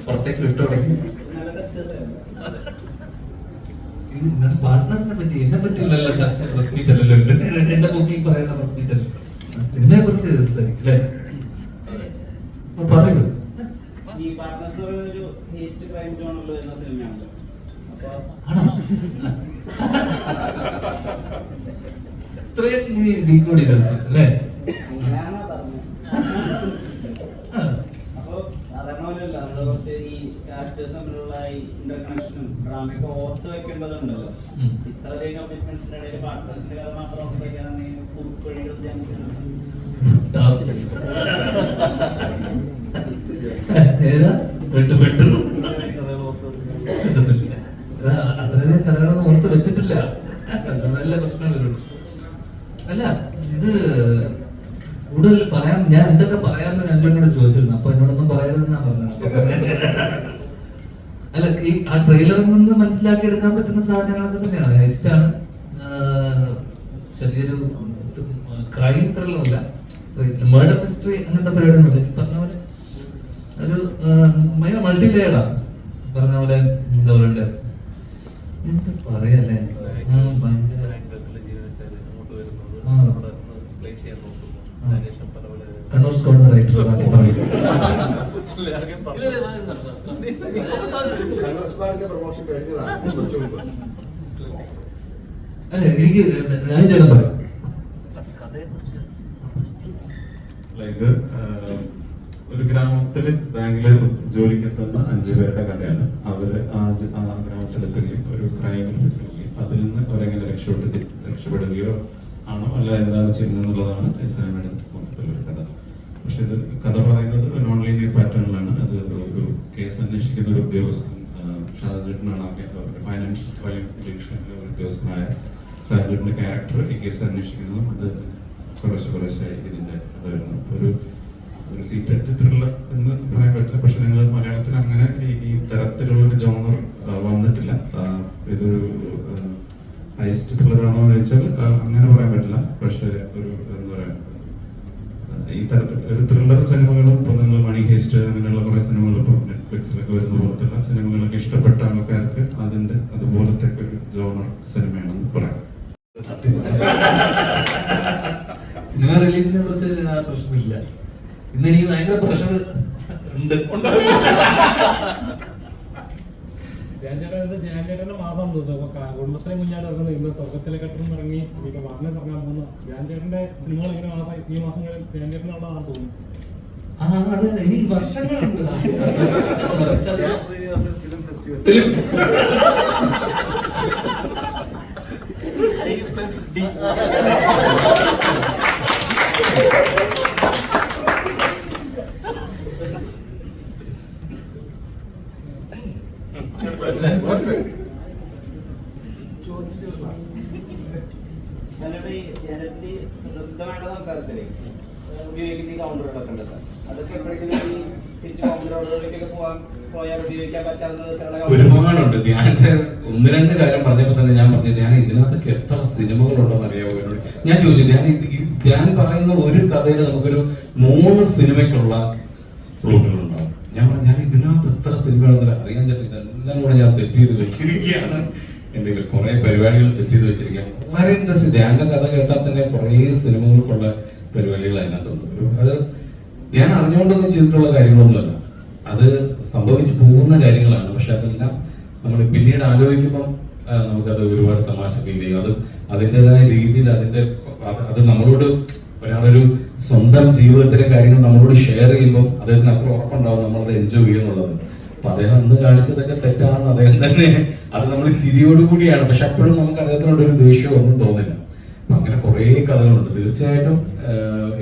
പുറത്തേക്ക് വിട്ടു തുടങ്ങി. ഇത് ഇന്നലെ പാർട്ട്നേഴ്സിനെ പറ്റി എന്നെ പറ്റിയല്ലല്ലോ ചർച്ച പ്രസ് മീറ്റ് അല്ലല്ലോ എന്റെ- ബുക്കിംഗ് പറയുന്ന പ്രസ് മീറ്റ് അല്ല സിനിമയെ കുറിച്ച് സംസാരിക്കും അല്ലേ? പറയൂ. ഇത്രയും നീ ഡീക്കോഡ് ചെയ്തെടുത്തു അല്ലേ അങ്ങനെയാണോ പറഞ്ഞത് ആ. അപ്പൊ സാധാരണ പോലെയല്ല നമ്മൾ കുറച്ച് ഈ ക്യാരക്ടേഴ്സ് തമ്മിലുള്ള ഇന്റർകണക്ഷനും ഡ്രാമയൊക്കെ ഓർത്ത് വെക്കേണ്ടതുണ്ടല്ലോ. ഉം. ഇത്രയധികം കമ്മിറ്റ്മെന്റ്സിന്റെ ഇടയിൽ പാർട്ട്നേഴ്സിന്റെ കഥ മാത്രം ഓർത്ത് വെക്കാനാണെങ്കിൽ കുറുക്കുവഴികൾ ഏതാ? വിട്ടു വിട്ടു. അത്രയും കഥകളൊന്നും ഓർത്ത് വെച്ചിട്ടില്ല. നല്ല പ്രശ്നം വരുള്ളൂ അല്ല ഇത് കൂടുതൽ പറയാൻ ഞാൻ എന്തൊക്കെ പറയാന്ന് ഞങ്ങളോട് ചോദിച്ചിരുന്നു. അപ്പൊ എന്നോടൊന്നും പറയരുതെന്നാ പറഞ്ഞത്. അല്ല ഈ ആ ട്രെയിലറിൽ നിന്ന് മനസ്സിലാക്കി എടുക്കാൻ പറ്റുന്ന സാധനങ്ങളൊക്കെ തന്നെയാണ്? ഹൈസ്റ്റാണ് ചെറിയൊരു ക്രൈം ത്രില്ലറല്ല മേഡർ മിസ്റ്ററി അങ്ങനത്തെ പരിപാടിയൊന്നുമില്ല. ഈ പറഞ്ഞ പോലെ ഒരു ഭയങ്കര മൾട്ടി ലെയർഡാണ് പറഞ്ഞ പോലെ എന്താ പറയണ്ടേ? എന്താ പറയല്ലേ? ഭയങ്കര. കണ്ണൂർ സ്കോഡിന്റെ റൈറ്റർ എനിക്ക് ഞാൻ ചേട്ടൻ പറയാം ഇത് ഒരു ഗ്രാമത്തിൽ ബാങ്കിൽ ജോലിക്കെത്തുന്ന അഞ്ചു പേരുടെ കഥയാണ്. അവർ ആ ഗ്രാമത്തിലെത്തുകയും ഒരു ക്രൈം എത്തുകയും അതിൽ നിന്ന് അവരെങ്ങനെ രക്ഷപ്പെട്ട് രക്ഷപ്പെടുകയോ ആണോ? അല്ല എന്താണ് ചെയ്യുന്നത് എന്നുള്ളതാണ് സിനിമയുടെ മൊത്തത്തിലൊരു കഥ. പക്ഷെ ഇത് കഥ പറയുന്നത് നോൺ ലീനിയർ പാറ്റേണിലാണ് അത് ഒരു കേസ് അന്വേഷിക്കുന്ന ഒരു ഉദ്യോഗസ്ഥൻ ഷാജുട്ടിനാണ് അവരുടെ ഫൈനാൻഷ്യൽ ക്രൈം ഡിവിഷനിലെ ഒരു ഉദ്യോഗസ്ഥനായ ഷാജുട്ടിന്റെ ക്യാരക്ടർ ഈ കേസ് അന്വേഷിക്കുന്നതും അത് കുറേശ്ശെ കുറേശ്ശായി ഇതിന്റെ അത് വരുന്നു ഒരു ഒരു സീക്രട്ട് ചിത്രമുള്ള എന്ന് പറയാൻ പറ്റില്ല. പക്ഷെ നിങ്ങൾ മലയാളത്തിൽ അങ്ങനെ ഈ തരത്തിലുള്ള ഒരു ജോണർ വന്നിട്ടില്ല. ഇതൊരു ഹൈസ്റ്റ് ത്രില്ലറാണോ എന്ന് ചോദിച്ചാൽ അങ്ങനെ പറയാൻ പറ്റില്ല. പക്ഷെ ഒരു എന്താ പറയാ ഈ തരത്തിൽ ഒരു ത്രില്ലർ സിനിമകളും ഇപ്പൊ നിങ്ങൾ മണി ഹേസ്റ്റ് അങ്ങനെയുള്ള കുറെ സിനിമകൾ ഇപ്പോൾ നെറ്റ്ഫ്ലിക്സിലൊക്കെ വരുന്ന പോലത്തുള്ള സിനിമകളൊക്കെ ഇഷ്ടപ്പെട്ട ആൾക്കാർക്ക് അതിന്റെ അതുപോലത്തെ ഒരു ജോണർ സിനിമയാണെന്ന് പറയാം. സിനിമ റിലീസിനെ കുറിച്ച് പ്രശ്നമില്ല. ഇന്ന് എനിക്ക് ഭയങ്കര പ്രഷർ ഉണ്ട്. ധ്യാൻചേട്ടന്റെ മാസം തോന്നുന്നു കുടുംബശ്രീ മുന്നാട് ഇറങ്ങുന്നത് ഇന്ന് സ്വർഗത്തിലെ കെട്ടണം ഇറങ്ങി ഇപ്പൊ വാർണസ് ഇറങ്ങാൻ പോകുന്നു. ധ്യാൻചേട്ടന്റെ സിനിമകൾ ഇങ്ങനെ മാസം ഈ മാസങ്ങളിൽ ധ്യാൻചേട്ടനുള്ളതാണ് തോന്നുന്നു. ആ അത് എനിക്ക് വർഷങ്ങളുണ്ട് ഫിലിം ഫെസ്റ്റിവൽ. ഞാനിവിടെ ഈ ജനറലി പ്രസിദ്ധമായിട്ടുള്ള സംസാരത്തിലേ ഉപയോഗിക്കുന്ന ഈ കൗണ്ടറുകളൊക്കെ ഉണ്ടല്ലോ. അതൊക്കെ എപ്പോഴെങ്കിലും ഈ തിരിച്ച് കൗണ്ടറുകളിലേക്കൊക്കെ പോകാൻ പോയാൽ ഉപയോഗിക്കാൻ പറ്റാവുന്ന ഒരുപാടുണ്ട് ഞാൻ ഒന്ന് രണ്ട് കാര്യം പറഞ്ഞപ്പോ തന്നെ ഞാൻ പറഞ്ഞു ഞാൻ ഇതിനകത്തൊക്കെ എത്ര സിനിമകളുണ്ടെന്ന് അറിയാമോ എന്നോട്? ഞാൻ ചോദിച്ചു ഞാൻ ഞാൻ പറയുന്ന ഒരു കഥയിൽ നമുക്കൊരു മൂന്ന് സിനിമയ്ക്കുള്ള പ്ലോട്ടുകളുണ്ടാവും ഞാൻ പറഞ്ഞു ഞാൻ ഇതിനകത്ത് എത്ര സിനിമകളെന്നല്ല അറിയാൻ പറ്റില്ല. എല്ലാം കൂടെ ഞാൻ സെറ്റ് ചെയ്ത് വെച്ചിരിക്കുകയാണ്. എന്തെങ്കിലും കുറെ പരിപാടികൾ സെറ്റ് ചെയ്ത് വെച്ചിരിക്കുകയാണ്. വളരെ ഇൻട്രസ്റ്റ് ഞാൻ കഥ കേട്ടാൽ തന്നെ കുറെ സിനിമകൾക്കുള്ള പരിപാടികൾ അതിനകത്തുണ്ട് അത് ഞാൻ അറിഞ്ഞുകൊണ്ടൊന്നും ചെയ്തിട്ടുള്ള കാര്യങ്ങളൊന്നുമല്ല. അത് സംഭവിച്ചു പോകുന്ന കാര്യങ്ങളാണ്. പക്ഷെ അതെല്ലാം നമ്മൾ പിന്നീട് ആലോചിക്കുമ്പോൾ നമുക്കത് ഒരുപാട് തമാശ ഫീൽ ചെയ്യും. അത് അതിന്റെതായ രീതിയിൽ അതിന്റെ അത് നമ്മളോട് ഒരാളൊരു സ്വന്തം ജീവിതത്തിലെ കാര്യങ്ങൾ നമ്മളോട് ഷെയർ ചെയ്യുമ്പോൾ അദ്ദേഹത്തിന് അത്ര ഉറപ്പുണ്ടാവും നമ്മളത് എൻജോയ് ചെയ്യുന്നുള്ളത്. അപ്പൊ അദ്ദേഹം അന്ന് കാണിച്ചതൊക്കെ തെറ്റാണെന്ന് അദ്ദേഹം തന്നെ അത് നമ്മൾ ചിരിയോടുകൂടിയാണ്. പക്ഷെ അപ്പോഴും നമുക്ക് അദ്ദേഹത്തിനോട് ഒരു ദേഷ്യമോ ഒന്നും തോന്നില്ല. അങ്ങനെ കുറേ കഥകളുണ്ട്. തീർച്ചയായിട്ടും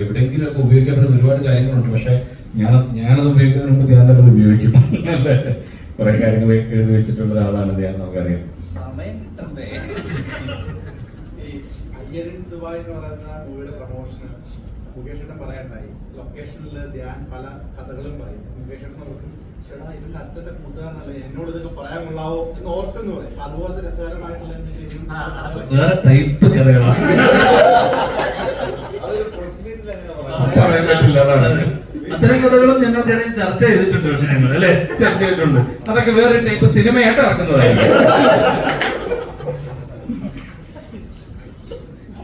എവിടെയെങ്കിലും ഒക്കെ ഉപയോഗിക്കാൻ പറ്റുന്ന ഒരുപാട് കാര്യങ്ങളുണ്ട്. പക്ഷെ ഞാൻ ഞാനത് ഉപയോഗിക്കുന്നതിന് മുമ്പ് ഞാൻ തന്നെ ഉപയോഗിക്കും. കുറെ കാര്യങ്ങൾ എഴുതി വെച്ചിട്ടുള്ള ഒരാളാണ് ഞാൻ നമുക്കറിയാം. സമയം മുകേഷ് ഏട്ടൻ പറയാനുണ്ടായി ലൊക്കേഷനിൽ ധ്യാൻ പല കഥകളും പറയും മുകേഷേട്ടൻ ഓർക്കും ചേട്ടാ ഇതിന്റെ അച്ഛന്റെ കൂട്ടുകാരനല്ലേ? എന്നോട് ഇതൊക്കെ പറയാൻ കൊള്ളാവോ എന്ന് ഓർത്തെന്ന് പറയും. അപ്പൊ അതുപോലത്തെ രസകരമായിട്ടുള്ള വേറെ ടൈപ്പ് കഥകളാണ്. അത്തരം കഥകളും ഞങ്ങൾക്കിടയിൽ ചർച്ച ചെയ്തിട്ടുണ്ട് പക്ഷെ ഞങ്ങൾ അല്ലെ? ചർച്ച ചെയ്തിട്ടുണ്ട്. അതൊക്കെ വേറൊരു ടൈപ്പ് സിനിമയായിട്ട് ഇറക്കുന്നതായിരിക്കും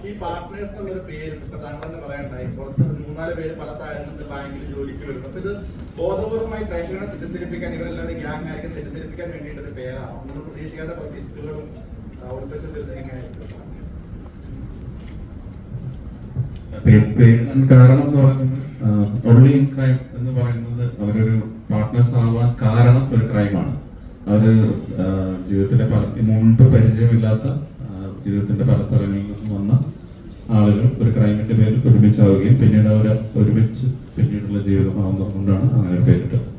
ഈ പാർട്ട്നേഴ്സ് എന്നുള്ളൊരു പേര് ഇപ്പൊ താങ്കൾ തന്നെ പറയണ്ടായി കുറച്ച് മൂന്നാൽ പേര് പല സാഹചര്യത്തിൽ ബാങ്കിൽ ജോലിക്ക് വരുന്നു. അപ്പൊ ഇത് ബോധപൂർവമായി പ്രേക്ഷകരെ തെറ്റിദ്ധരിപ്പിക്കാൻ ഇവരെല്ലാവരും ഗ്യാങ് ആയിരിക്കും തെറ്റിദ്ധരിപ്പിക്കാൻ വേണ്ടിയിട്ട് ഒരു പേരാണ്. നമ്മൾ പ്രതീക്ഷിക്കാത്ത പല ലിസ്റ്റുകളും പേരിടാൻ കാരണം ക്രൈം എന്ന് പറയുന്നത് അവരൊരു പാർട്ട്നേഴ്സ് ആവാൻ കാരണം ഒരു ക്രൈമാണ് അവർ ജീവിതത്തിന്റെ പല മുൻപ് പരിചയമില്ലാത്ത ജീവിതത്തിന്റെ പല സ്ഥലങ്ങളിൽ നിന്നും വന്ന ആളുകൾ ഒരു ക്രൈമിന്റെ പേരിൽ ഒരുമിച്ചാവുകയും പിന്നീട് അവർ ഒരുമിച്ച് പിന്നീടുള്ള ജീവിതമാകുന്നതുകൊണ്ടാണ് അങ്ങനെ പേരിട്ടത്.